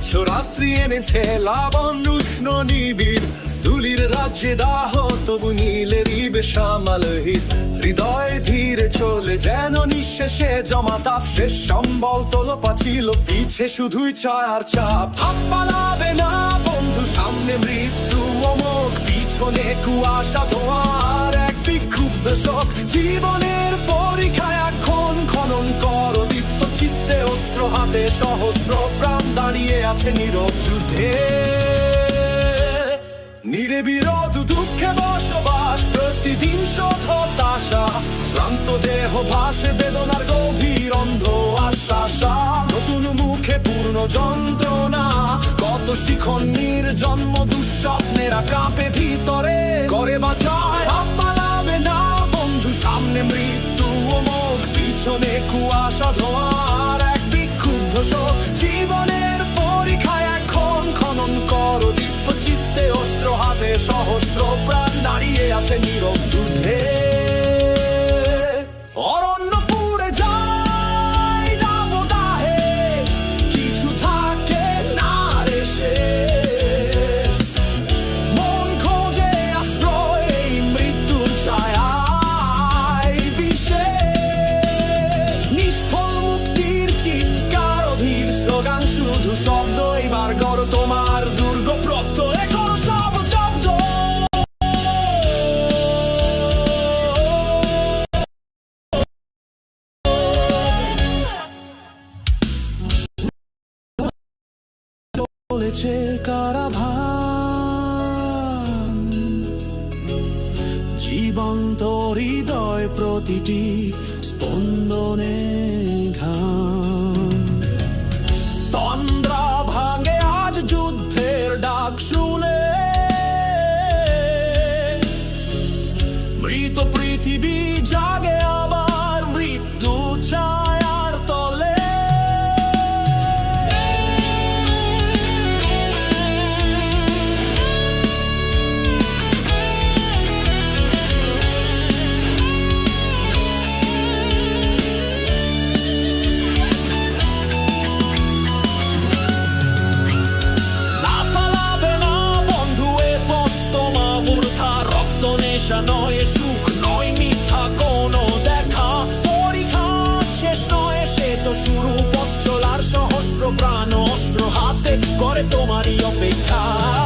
নিষ্ঠুর রাত্রি এনেছে লাবণ্য উষ্ণ নিবিড়। ধুলির রাজ্যে দাহ, তবু ধীরে চলে যেন নিঃশেষে জমা তাপ। শেষ সম্বল পাছিল পিছে, শুধুই ছায়ার চাপ। হাত না বন্ধু, সামনে মৃত্যু অমোক পিছনে কুয়াশা ধোয়ার এক বিক্ষুব্ধ শোক। জীবনের হাতে সহস্র প্রাণ দাঁড়িয়ে আছে নীরব যুদ্ধে। নির্বিরোধ দুঃখে বসবাস, প্রতিদিন শোধ হতাশা, শ্রান্ত দেহ ভাসে বেদনার গভীর অন্ধ আশাসা নতুন মুখে পূর্ণ যন্ত্রণা, কত শিখন জন্ম দুঃস্বপ্নেরা কাঁপে ভিতরে। করে বাঁচায় না বন্ধু, সামনে মৃত্যু অমোঘ পিছনে কুয়াশা ধোয়ার দাঁড়িয়ে আছে নীরব যুদ্ধে চলেছে কারাভান। জীবন্ত হৃদয় প্রতিটি স্পন্দনে ঘাম তন্দ্রা ভাঙে আজ যুদ্ধের ডাক শুনে। মৃত পৃথিবী রক্ত নয়, সুখ নয়, মিথ্যা কোনো দেখা। পরীক্ষা শেষ নয়, সে তো শুরু পথ চলার সহস্র প্রাণ অস্ত্র হাতে করে তোমারই অপেক্ষা।